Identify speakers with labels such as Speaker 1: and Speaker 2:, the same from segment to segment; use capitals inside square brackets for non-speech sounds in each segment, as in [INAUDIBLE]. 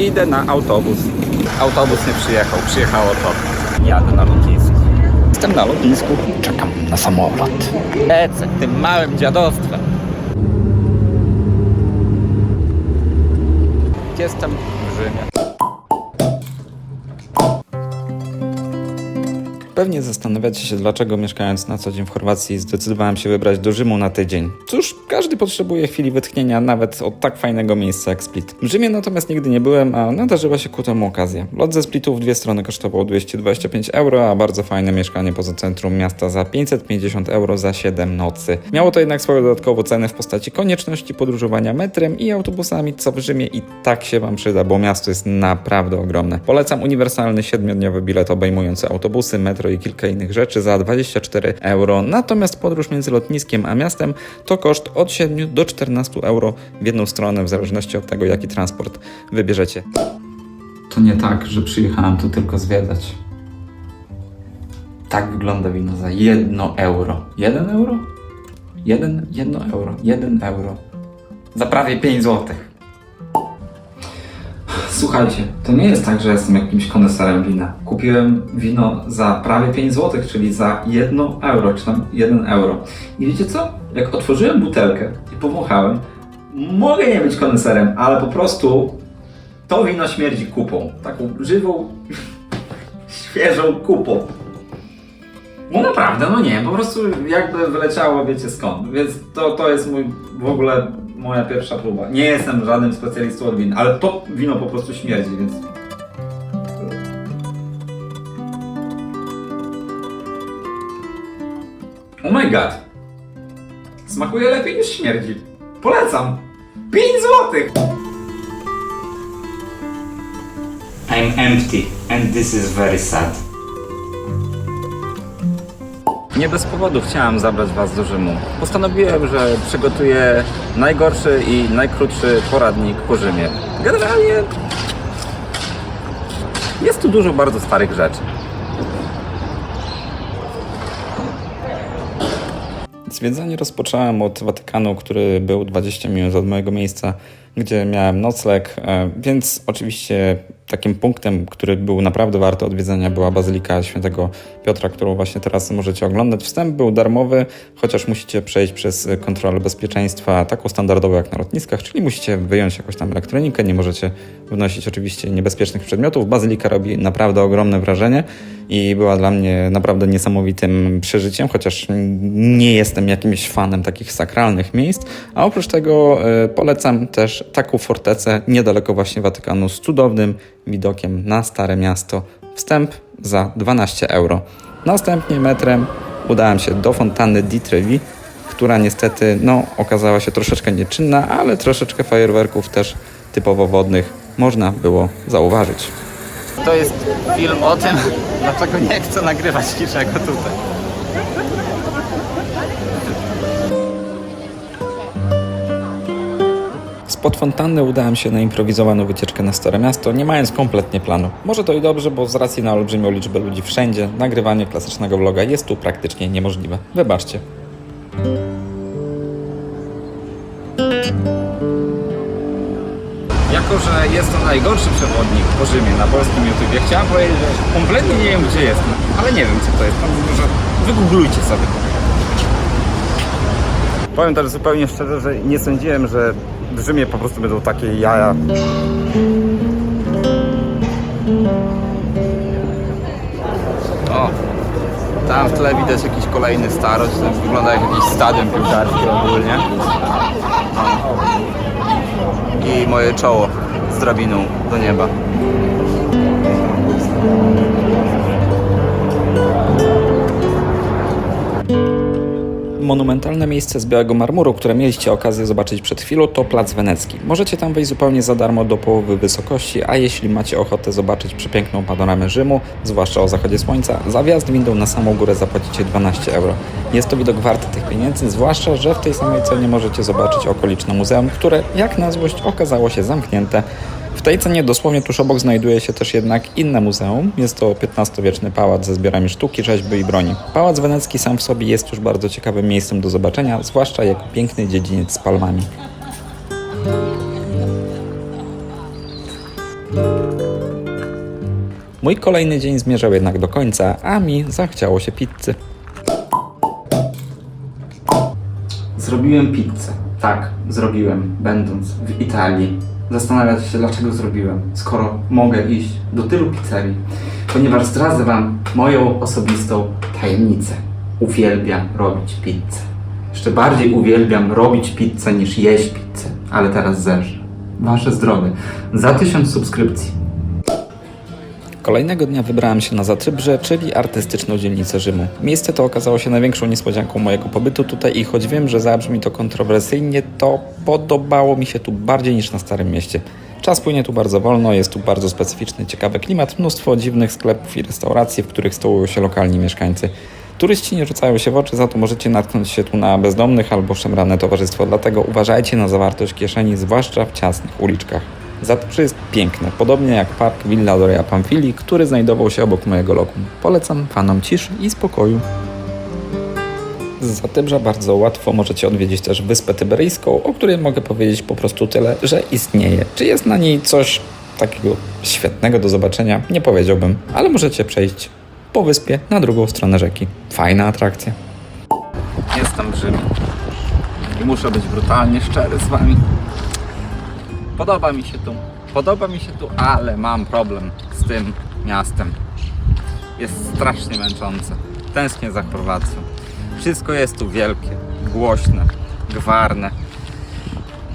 Speaker 1: Idę na autobus. Autobus nie przyjechał, przyjechało to. Jadę na lotnisko. Jestem na lotnisku, czekam na samolot. Lecę tym małym dziadostwem. Jestem w Rzymie. Pewnie zastanawiacie się, dlaczego mieszkając na co dzień w Chorwacji zdecydowałem się wybrać do Rzymu na tydzień. Cóż, każdy potrzebuje chwili wytchnienia nawet od tak fajnego miejsca jak Split. W Rzymie natomiast nigdy nie byłem, a nadarzyła się ku temu okazja. Lot ze Splitu w dwie strony kosztował 225 euro, a bardzo fajne mieszkanie poza centrum miasta za 550 euro za 7 nocy. Miało to jednak swoją dodatkową cenę w postaci konieczności podróżowania metrem i autobusami, co w Rzymie i tak się Wam przyda, bo miasto jest naprawdę ogromne. Polecam uniwersalny 7-dniowy bilet obejmujący autobusy, metro i kilka innych rzeczy za 24 euro. Natomiast podróż między lotniskiem a miastem to koszt od 7 do 14 euro w jedną stronę, w zależności od tego, jaki transport wybierzecie. To nie tak, że przyjechałem tu tylko zwiedzać. Tak wygląda wino za 1 euro. 1 euro? 1, 1 euro. 1 euro. Za prawie 5 złotych. Słuchajcie, to nie jest tak, że jestem jakimś koneserem wina. Kupiłem wino za prawie 5 zł, czyli za 1 euro, czy tam 1 euro. I wiecie co? Jak otworzyłem butelkę i powąchałem, mogę nie być koneserem, ale po prostu to wino śmierdzi kupą. Taką żywą, [LAUGHS] świeżą kupą. No naprawdę, no nie, po prostu jakby wyleciało, wiecie skąd. Więc to, to jest mój w ogóle moja pierwsza próba. Nie jestem żadnym specjalistą od win, ale to wino po prostu śmierdzi, więc. Oh my god. Smakuje lepiej niż śmierdzi. Polecam. 5 złotych!
Speaker 2: I'm empty, and this is very sad.
Speaker 1: Nie bez powodu chciałem zabrać Was do Rzymu. Postanowiłem, że przygotuję najgorszy i najkrótszy poradnik po Rzymie. Generalnie jest tu dużo bardzo starych rzeczy. Zwiedzanie rozpocząłem od Watykanu, który był 20 minut od mojego miejsca, gdzie miałem nocleg, e, więc oczywiście takim punktem, który był naprawdę warty odwiedzenia, była Bazylika Świętego Piotra, którą właśnie teraz możecie oglądać. Wstęp był darmowy, chociaż musicie przejść przez kontrolę bezpieczeństwa taką standardową jak na lotniskach, czyli musicie wyjąć jakąś tam elektronikę, nie możecie wnosić oczywiście niebezpiecznych przedmiotów. Bazylika robi naprawdę ogromne wrażenie i była dla mnie naprawdę niesamowitym przeżyciem, chociaż nie jestem jakimś fanem takich sakralnych miejsc, a oprócz tego e, polecam też taką fortecę niedaleko właśnie Watykanu z cudownym widokiem na Stare Miasto. Wstęp za 12 euro. Następnie metrem udałem się do fontanny di Trevi, która niestety no, okazała się troszeczkę nieczynna, ale troszeczkę fajerwerków też typowo wodnych można było zauważyć. To jest film o tym, dlaczego nie chcę nagrywać niczego tutaj. Spod fontanny udałem się na improwizowaną wycieczkę na Stare Miasto, nie mając kompletnie planu. Może to i dobrze, bo z racji na olbrzymią liczbę ludzi wszędzie, nagrywanie klasycznego vloga jest tu praktycznie niemożliwe. Wybaczcie. Jako, że jest to najgorszy przewodnik po Rzymie na polskim YouTubie, chciałem powiedzieć, że kompletnie nie wiem, gdzie jestem, ale nie wiem, co to jest. Może wygooglujcie sobie. Powiem też zupełnie szczerze, że nie sądziłem, że w Rzymie po prostu będą takie jaja. O, tam w tle widać jakiś kolejny starość, to wygląda jak jakiś stadion piłkarski ogólnie. I moje czoło z drabiną do nieba. Monumentalne miejsce z białego marmuru, które mieliście okazję zobaczyć przed chwilą, to Plac Wenecki. Możecie tam wejść zupełnie za darmo do połowy wysokości, a jeśli macie ochotę zobaczyć przepiękną panoramę Rzymu, zwłaszcza o zachodzie słońca, za wjazd windą na samą górę zapłacicie 12 euro. Jest to widok warty tych pieniędzy, zwłaszcza, że w tej samej cenie możecie zobaczyć okoliczne muzeum, które jak na złość okazało się zamknięte. W tej cenie dosłownie tuż obok znajduje się też jednak inne muzeum. Jest to XV-wieczny pałac ze zbiorami sztuki, rzeźby i broni. Pałac wenecki sam w sobie jest już bardzo ciekawym miejscem do zobaczenia, zwłaszcza jako piękny dziedziniec z palmami. Mój kolejny dzień zmierzał jednak do końca, a mi zachciało się pizzy.
Speaker 2: Zrobiłem pizzę. Tak, zrobiłem, będąc w Italii. Zastanawiacie się, dlaczego zrobiłem, skoro mogę iść do tylu pizzerii. Ponieważ zdradzę Wam moją osobistą tajemnicę. Uwielbiam robić pizzę. Jeszcze bardziej uwielbiam robić pizzę niż jeść pizzę. Ale teraz zerżę. Wasze zdrowie. Za tysiąc subskrypcji.
Speaker 1: Kolejnego dnia wybrałem się na Zatrzybrze, czyli artystyczną dzielnicę Rzymu. Miejsce to okazało się największą niespodzianką mojego pobytu tutaj i choć wiem, że zabrzmi to kontrowersyjnie, to podobało mi się tu bardziej niż na Starym Mieście. Czas płynie tu bardzo wolno, jest tu bardzo specyficzny, ciekawy klimat, mnóstwo dziwnych sklepów i restauracji, w których stołują się lokalni mieszkańcy. Turyści nie rzucają się w oczy, za to możecie natknąć się tu na bezdomnych albo szemrane towarzystwo, dlatego uważajcie na zawartość kieszeni, zwłaszcza w ciasnych uliczkach. Zatrze jest piękne, podobnie jak park Villa Doria Pamfili, który znajdował się obok mojego lokum. Polecam fanom ciszy i spokoju. Z Zatybrza bardzo łatwo możecie odwiedzić też Wyspę Tyberyjską, o której mogę powiedzieć po prostu tyle, że istnieje. Czy jest na niej coś takiego świetnego do zobaczenia? Nie powiedziałbym, ale możecie przejść po wyspie na drugą stronę rzeki. Fajna atrakcja. Jestem w Rzymie i muszę być brutalnie szczery z wami. Podoba mi się tu, podoba mi się tu, ale mam problem z tym miastem. Jest strasznie męczące. Tęsknię za Chorwacją. Wszystko jest tu wielkie, głośne, gwarne,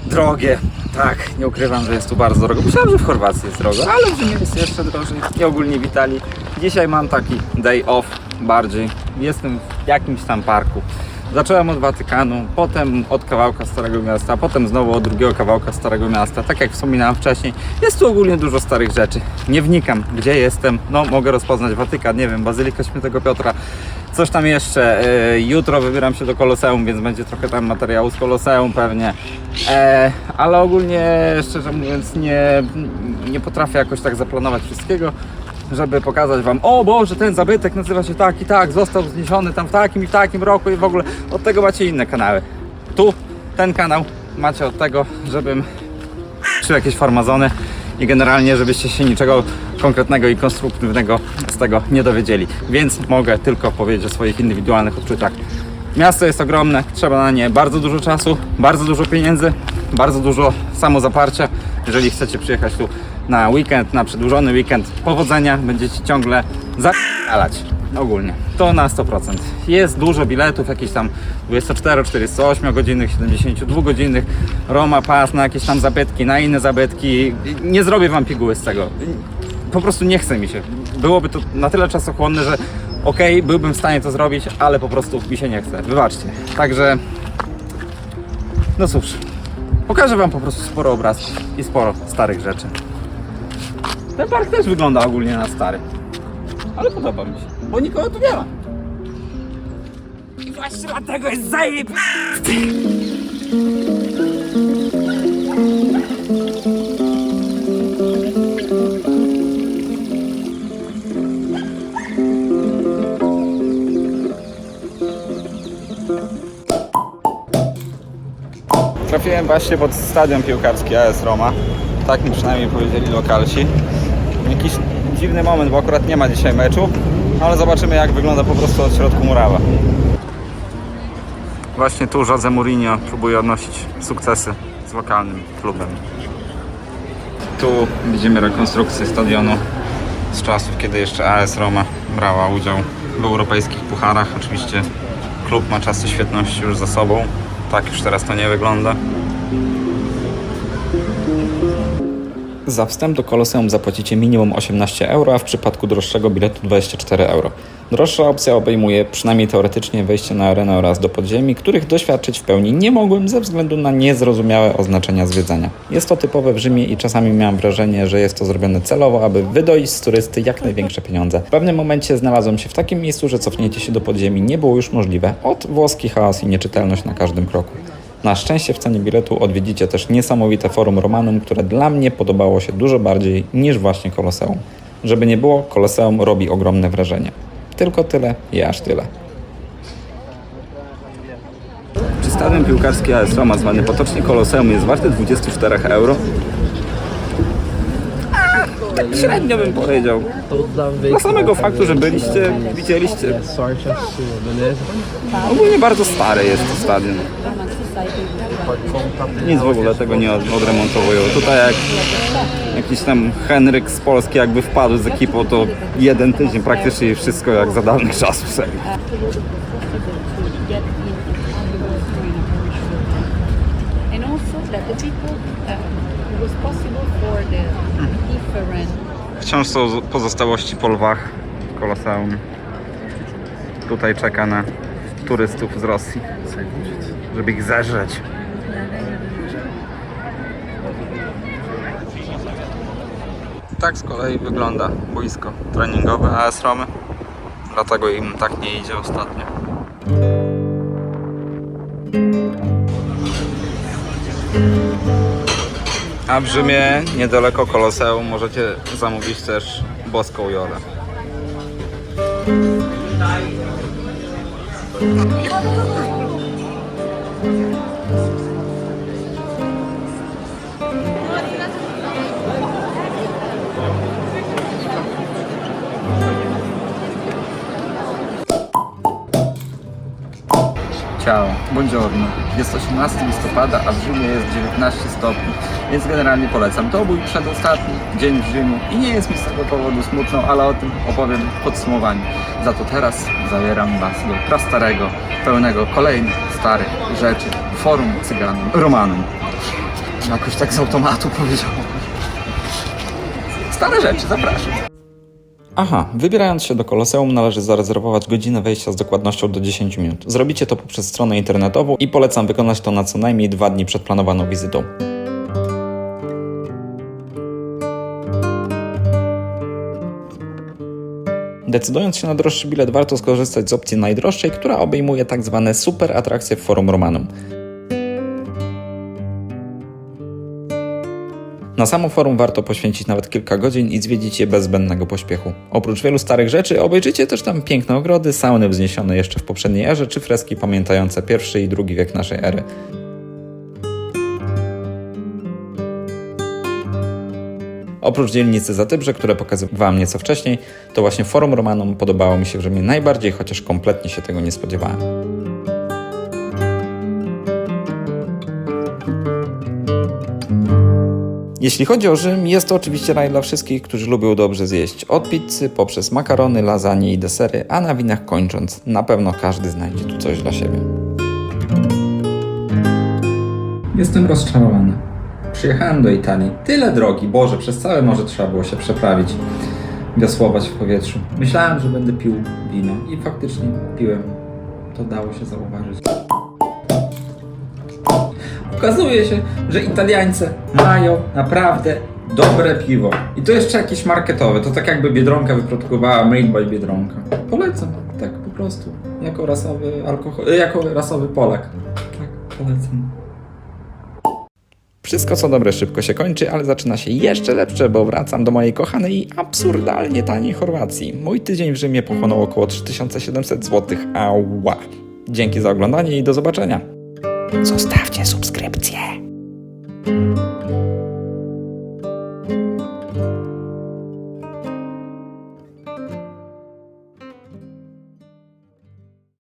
Speaker 1: drogie. Tak, nie ukrywam, że jest tu bardzo drogo. Myślałem, że w Chorwacji jest drogo, ale w Rzymie jest jeszcze drożej i ogólnie w Italii. Dzisiaj mam taki day off bardziej. Jestem w jakimś tam parku. Zacząłem od Watykanu, potem od kawałka Starego Miasta, potem znowu od drugiego kawałka Starego Miasta. Tak jak wspominałem wcześniej, jest tu ogólnie dużo starych rzeczy. Nie wnikam, gdzie jestem. No, mogę rozpoznać Watykan, nie wiem, Bazylika Świętego Piotra, coś tam jeszcze. E, jutro wybieram się do Koloseum, więc będzie trochę tam materiału z Koloseum pewnie. E, ale ogólnie, szczerze mówiąc, nie, nie potrafię jakoś tak zaplanować wszystkiego żeby pokazać Wam, o Boże, ten zabytek nazywa się tak i tak, został zniesiony tam w takim i takim roku i w ogóle od tego macie inne kanały. Tu, ten kanał macie od tego, żebym czy jakieś farmazony i generalnie, żebyście się niczego konkretnego i konstruktywnego z tego nie dowiedzieli. Więc mogę tylko powiedzieć o swoich indywidualnych odczuciach. Miasto jest ogromne, trzeba na nie bardzo dużo czasu, bardzo dużo pieniędzy, bardzo dużo samozaparcia. Jeżeli chcecie przyjechać tu na weekend, na przedłużony weekend, powodzenia, będziecie ciągle zalać ogólnie. To na 100%. Jest dużo biletów, jakieś tam 24, 48 godzinnych, 72 godzinnych, Roma Pass na jakieś tam zabytki, na inne zabytki. Nie zrobię Wam piguły z tego. Po prostu nie chce mi się. Byłoby to na tyle czasochłonne, że okej, byłbym w stanie to zrobić, ale po prostu mi się nie chce. Wybaczcie. Także, no cóż, pokażę Wam po prostu sporo obrazków i sporo starych rzeczy. Ten park też wygląda ogólnie na stary, ale podoba mi się, bo nikogo tu nie ma. I właśnie dlatego jest zajebisty. Trafiłem właśnie pod stadion piłkarski AS Roma. Tak mi przynajmniej powiedzieli lokalsi. Jakiś dziwny moment, bo akurat nie ma dzisiaj meczu, ale zobaczymy jak wygląda po prostu od środku murawa. Właśnie tu Jose Mourinho próbuje odnosić sukcesy z lokalnym klubem. Tu widzimy rekonstrukcję stadionu z czasów, kiedy jeszcze AS Roma brała udział w europejskich pucharach. Oczywiście klub ma czasy świetności już za sobą. Tak już teraz to nie wygląda. Za wstęp do Koloseum zapłacicie minimum 18 euro, a w przypadku droższego biletu 24 euro. Droższa opcja obejmuje przynajmniej teoretycznie wejście na arenę oraz do podziemi, których doświadczyć w pełni nie mogłem ze względu na niezrozumiałe oznaczenia zwiedzania. Jest to typowe w Rzymie i czasami miałem wrażenie, że jest to zrobione celowo, aby wydoić z turysty jak największe pieniądze. W pewnym momencie znalazłem się w takim miejscu, że cofnięcie się do podziemi nie było już możliwe. Od włoski chaos i nieczytelność na każdym kroku. Na szczęście w cenie biletu odwiedzicie też niesamowite forum Romanum, które dla mnie podobało się dużo bardziej niż właśnie Koloseum. Żeby nie było, Koloseum robi ogromne wrażenie. Tylko tyle i aż tyle. Czy stadion piłkarski AS Roma, zwany potocznie Koloseum, jest warte 24 euro? tak średnio bym powiedział. Dla samego faktu, że byliście, widzieliście. Ogólnie bardzo stary jest to stadion. Nic w ogóle tego nie od- odremontowują. Tutaj jak jakiś tam Henryk z Polski jakby wpadł z ekipą, to jeden tydzień praktycznie wszystko jak za dawnych czasów
Speaker 3: that the people, uh,
Speaker 1: Wciąż są pozostałości po lwach Koloseum. Tutaj czeka na turystów z Rosji, żeby ich zeżreć. Tak z kolei wygląda boisko treningowe AS Romy. Dlatego im tak nie idzie ostatnio. A w Rzymie, niedaleko Koloseum, możecie zamówić też boską Jolę. Thank you. Ciao, buongiorno. Jest 18 listopada, a w Rzymie jest 19 stopni, więc generalnie polecam. To mój przedostatni dzień w Rzymie i nie jest mi z tego powodu smutno, ale o tym opowiem w podsumowaniu. Za to teraz zabieram Was do prastarego, pełnego kolejnych starych rzeczy forum cyganom, romanom. Jakoś tak z automatu powiedziałem. Stare rzeczy, zapraszam. Aha, wybierając się do Koloseum należy zarezerwować godzinę wejścia z dokładnością do 10 minut. Zrobicie to poprzez stronę internetową i polecam wykonać to na co najmniej dwa dni przed planowaną wizytą. Decydując się na droższy bilet, warto skorzystać z opcji najdroższej, która obejmuje tak zwane super atrakcje w Forum Romanum. Na samo forum warto poświęcić nawet kilka godzin i zwiedzić je bez zbędnego pośpiechu. Oprócz wielu starych rzeczy obejrzycie też tam piękne ogrody, sauny wzniesione jeszcze w poprzedniej erze, czy freski pamiętające pierwszy i drugi wiek naszej ery. Oprócz dzielnicy Zatybrze, które pokazywałam nieco wcześniej, to właśnie Forum Romanum podobało mi się w Rzymie najbardziej, chociaż kompletnie się tego nie spodziewałem. Jeśli chodzi o Rzym, jest to oczywiście raj dla wszystkich, którzy lubią dobrze zjeść. Od pizzy poprzez makarony, lasagne i desery, a na winach kończąc, na pewno każdy znajdzie tu coś dla siebie. Jestem rozczarowany. Przyjechałem do Italii. Tyle drogi, Boże, przez całe morze trzeba było się przeprawić, wiosłować w powietrzu. Myślałem, że będę pił wino i faktycznie piłem. To dało się zauważyć. Okazuje się, że Italiańcy mają naprawdę dobre piwo. I to jeszcze jakieś marketowe. To tak jakby Biedronka wyprodukowała Made by Biedronka. Polecam. Tak po prostu. Jako rasowy alkohol... Jako rasowy Polak. Tak, polecam. Wszystko co dobre szybko się kończy, ale zaczyna się jeszcze lepsze, bo wracam do mojej kochanej i absurdalnie taniej Chorwacji. Mój tydzień w Rzymie pochłonął około 3700 zł. Ała. Dzięki za oglądanie i do zobaczenia. Zostawcie subskrypcję.